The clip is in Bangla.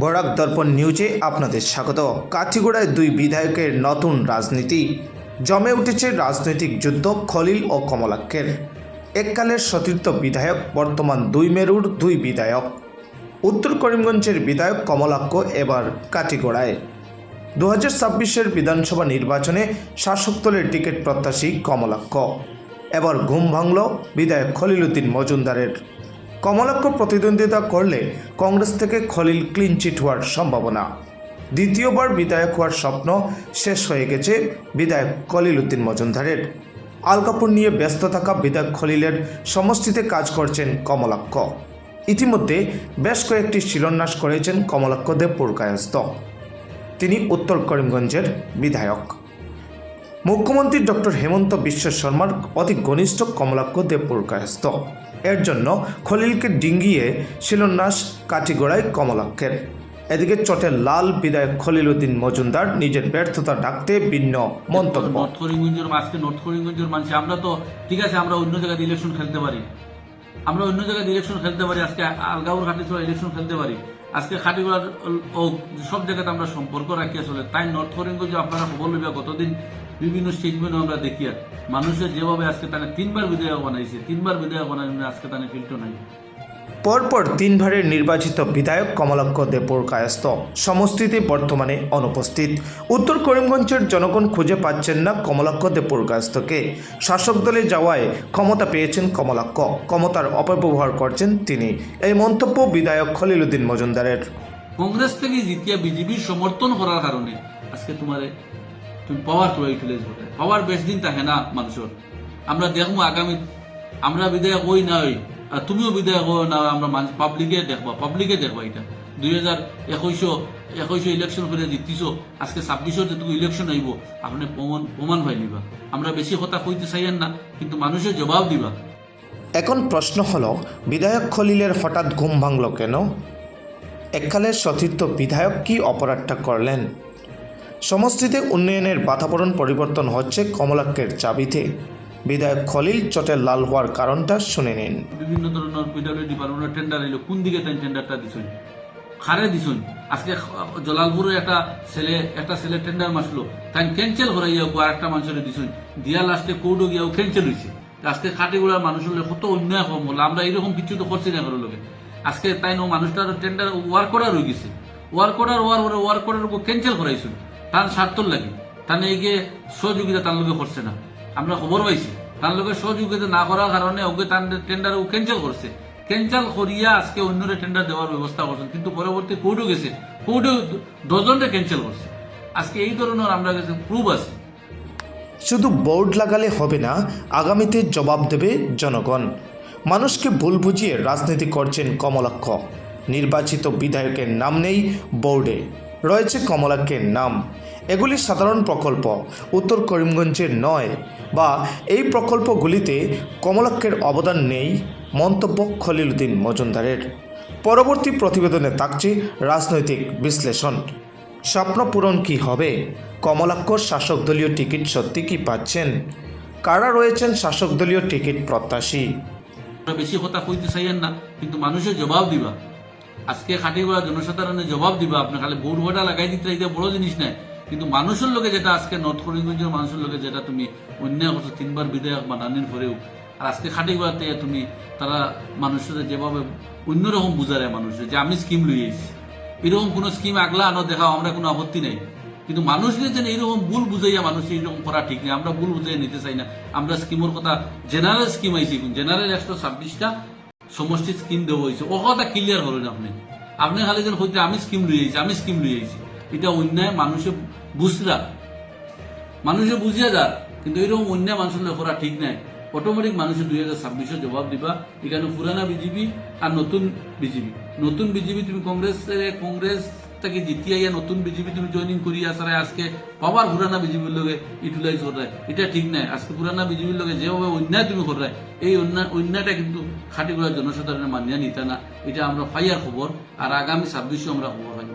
বরাক দর্পণ নিউজে আপনাদের স্বাগত। কাঠিগোড়ায় দুই বিধায়কের নতুন রাজনীতি। জমে উঠেছে রাজনৈতিক যুদ্ধ খলিল ও কমলাক্ষের। এককালের সতীর্থ বিধায়ক, বর্তমান দুই মেরুর দুই বিধায়ক। উত্তর করিমগঞ্জের বিধায়ক কমলাক্ষ এবার কাঠিগোড়ায়। দু হাজার ছাব্বিশের বিধানসভা নির্বাচনে শাসক দলের টিকিট প্রত্যাশী কমলাক্ষ। এবার ঘুম ভাঙল বিধায়ক খলিলুদ্দিন মজুমদারের। কমলাক্ষ প্রতিদ্বন্দ্বিতা করলে কংগ্রেস থেকে খলিল ক্লিন চিট হওয়ার সম্ভাবনা। দ্বিতীয়বার বিধায়ক হওয়ার স্বপ্ন শেষ হয়ে গেছে বিধায়ক খলিল উদ্দিন মজুমদারের। আলকাপুর নিয়ে ব্যস্ত থাকা বিধায়ক খলিলের সমষ্টিতে কাজ করছেন কমলাক্ষ। ইতিমধ্যে বেশ কয়েকটি শিলান্যাস করেছেন কমলাক্ষ দেব তিনি উত্তর করিমগঞ্জের বিধায়ক। মুখ্যমন্ত্রী ডক্টর হেমন্ত বিশ্ব শর্মার অতি ঘনিষ্ঠ কমলাক্ষ দেব পুরকায়স্ত এর জন্য খলিলকে ডিঙ্গিয়ে শিলন্যাস কাটিগড়ায় কমলাক্ষের। এদিকে চটের লাল বিধায়ক খলিল উদ্দিন মজুমদার নিজের ব্যর্থতা ডাকতে ভিন্ন মন্তব্য। নর্থ করিমগঞ্জের আজকে নর্থ করিমগঞ্জের মানুষ আমরা তো, ঠিক আছে, আমরা অন্য জায়গায় ইলেকশন খেলতে পারি। আমরা অন্য জায়গায় ইলেকশন খেলতে পারি, আজকে আলগাউর ঘাটে চলে ইলেকশন খেলতে পারি। আজকে খাটিগড়ার ও সব জায়গাতে আমরা সম্পর্ক রাখি আসলে। তাই নর্থ করিমগঞ্জে আপনারা খবর লইবা কতদিন বিভিন্ন স্টেটমেন্ট আমরা দেখি আর। মানুষের যেভাবে আজকে তানে তিনবার বিধায়ক বানাইছে তিনবার বিধায়ক বানাই আজকে তানে ফিল্টো নাই। পরপর তিনবারের নির্বাচিত বিধায়ক কমলাক্ষ দেবপুর কায়স্থ। সমষ্টিতে বর্তমানে অনুপস্থিত। উত্তর করিমগঞ্জের জনগণ খুঁজে পাচ্ছেন না কমলাক্ষ দেবপুর কায়স্থকে। শাসক দলে যাওয়ায় ক্ষমতা পেয়েছেন কমলাক্ষ। ক্ষমতার অপব্যবহার করছেন তিনি। এই মন্তব্য বিধায়ক খলিলুদ্দিন মজুমদারের। কংগ্রেস থেকে জিতিয়া বিজেপির সমর্থন করার কারণে আজকে তোমার তুমি পাওয়ার তো ইউটিলাইজ করতে পাওয়ার বেশ দিন থাকে না মানুষের আমরা দেখব আগামী, আমরা বিধায়ক হই না হই আর তুমিও বিধায়ক হও না, আমরা মানুষ পাবলিকে দেখবা পাবলিকে দেখবা এটা। দুই হাজার একুশশো একুশশো ইলেকশন করে জিতিছ, আজকে ছাব্বিশশো যেটুকু ইলেকশন আইব আপনি প্রমাণ প্রমাণ পাই নিবা আমরা বেশি কথা কইতে চাইয়েন না, কিন্তু মানুষের জবাব দিবা। এখন প্রশ্ন হলো, বিধায়ক খলিলের হঠাৎ ঘুম ভাঙল কেন? এককালের সতীর্থ বিধায়ক কি অপরাধটা করলেন? সমষ্টিতে উন্নয়নের বাতাবরণ পরিবর্তন হচ্ছে কমলাক্ষের চাবিতে। বিধায়ক খলিল চটের লাল হওয়ার কারণটা শুনে নিন। বিভিন্ন ধরনের পিডব্লিউ ডিপার্টমেন্টের টেন্ডার এলো কোন দিকে তাই টেন্ডারটা দিছুন? খারে দিছুন? আজকে জলালপুরে একটা ছেলে একটা ছেলে টেন্ডার মাসলো তাই ক্যান্সেল করে করাইয়া আর একটা মানুষের দিছুন। দিয়া লাস্টে কোর্টও গিয়াও ক্যান্সেল হয়েছে আজকে খাটিগুড়ার মানুষের কত অন্যায় কম হলো। আমরা এরকম কিছু তো করছি না কারোর লোকে আজকে তাই মানুষটার টেন্ডার ওয়ার্ক করার হয়ে গেছে। ওয়ার্ক করার ওয়ার ওয়ার্ক করার ক্যান্সেল করাইছুন। তার স্বার্থর লাগে। তার এগিয়ে সহযোগিতা তার লোকে করছে না। আমরা খবর পাইছি। তার লোকের সহযোগিতা না করার কারণে ওকে তার টেন্ডার ও ক্যান্সেল করছে। ক্যান্সেল করিয়া আজকে অন্যরে টেন্ডার দেওয়ার ব্যবস্থা করছেন। কিন্তু পরবর্তী কোর্টও গেছে। কোর্টও ডজনটা ক্যান্সেল করছে। আজকে এই ধরনের আমরা কাছে প্রুফ আছে। শুধু বোর্ড লাগালে হবে না, আগামীতে জবাব দেবে জনগণ। মানুষকে ভুল বুঝিয়ে রাজনীতি করছেন কমলাক্ষ। নির্বাচিত বিধায়কের নাম নেই বোর্ডে রয়েছে কমলাক্ষের নাম। এগুলি সাধারণ প্রকল্প। উত্তর করিমগঞ্জের নয় বা এই প্রকল্পগুলিতে কমলাক্ষের অবদান নেই, মন্তব্য খলিলুদ্দিন মজুমদারের। পরবর্তী প্রতিবেদনে থাকছে রাজনৈতিক বিশ্লেষণ। স্বপ্ন পূরণ কি হবে? কমলাক্ষ শাসক দলীয় টিকিট সত্যি কি পাচ্ছেন? কারা রয়েছেন শাসক দলীয় টিকিট প্রত্যাশী? বেশি কথা কইতে চাইয়েন না, কিন্তু মানুষের জবাব দিবা। আজকে খাটি করা জনসাধারণের জবাব দিবা। আপনি খালি বোর্ড ভোটা লাগাই দিতে এটা বড় জিনিস নাই। কিন্তু মানুষের লোকে যেটা আজকে নর্থ করিমগঞ্জের মানুষের লোকে যেটা তুমি অন্যায় করছ তিনবার বিধায়ক বানানির পরেও, আর আজকে খাটি করাতে তুমি তারা মানুষের যেভাবে অন্যরকম বুঝারে মানুষের, যে আমি স্কিম লইয়েছি এরকম কোনো স্কিম আগলা আনো দেখাও আমরা কোনো আপত্তি নেই। কিন্তু মানুষদের যেন এইরকম ভুল বুঝাইয়া মানুষ এইরকম করা ঠিক নেই, আমরা ভুল বুঝাইয়া নিতে চাই না। আমরা স্কিমের কথা জেনারেল স্কিম আইছি জেনারেল একশো ছাব্বিশটা সমষ্টি স্কিম দেওয়া হয়েছে ও কথা ক্লিয়ার করেন আপনি। আপনি খালি যেন হইতে আমি স্কিম লুই যাইছি আমি স্কিম লুই যাইছি এটা অন্যায় মানুষে বুঝরা। মানুষে বুঝিয়া যা কিন্তু এরকম অন্যায় মানুষের করা ঠিক নাই। অটোমেটিক মানুষের দুই হাজার ছাব্বিশে জবাব দিবা, এখানে পুরানা বিজেপি আর নতুন বিজেপি। নতুন বিজেপি তুমি কংগ্রেস কংগ্রেস থেকে জিতিয়া ইয়া নতুন বিজেপি তুমি জয়নিং করি আসার আজকে আবার পুরানা বিজেপির লোক ইউটিলাইজ করে এটা ঠিক নাই, আজকে পুরানা বিজেপির লোক যেভাবে অন্যায় তুমি করে এই অন্যায়, অন্যায়টা কিন্তু খাটি করার জনসাধারণের মানিয়া নিতে না। এটা আমরা পাইয়ার খবর আর আগামী ছাব্বিশে আমরা খবর পাই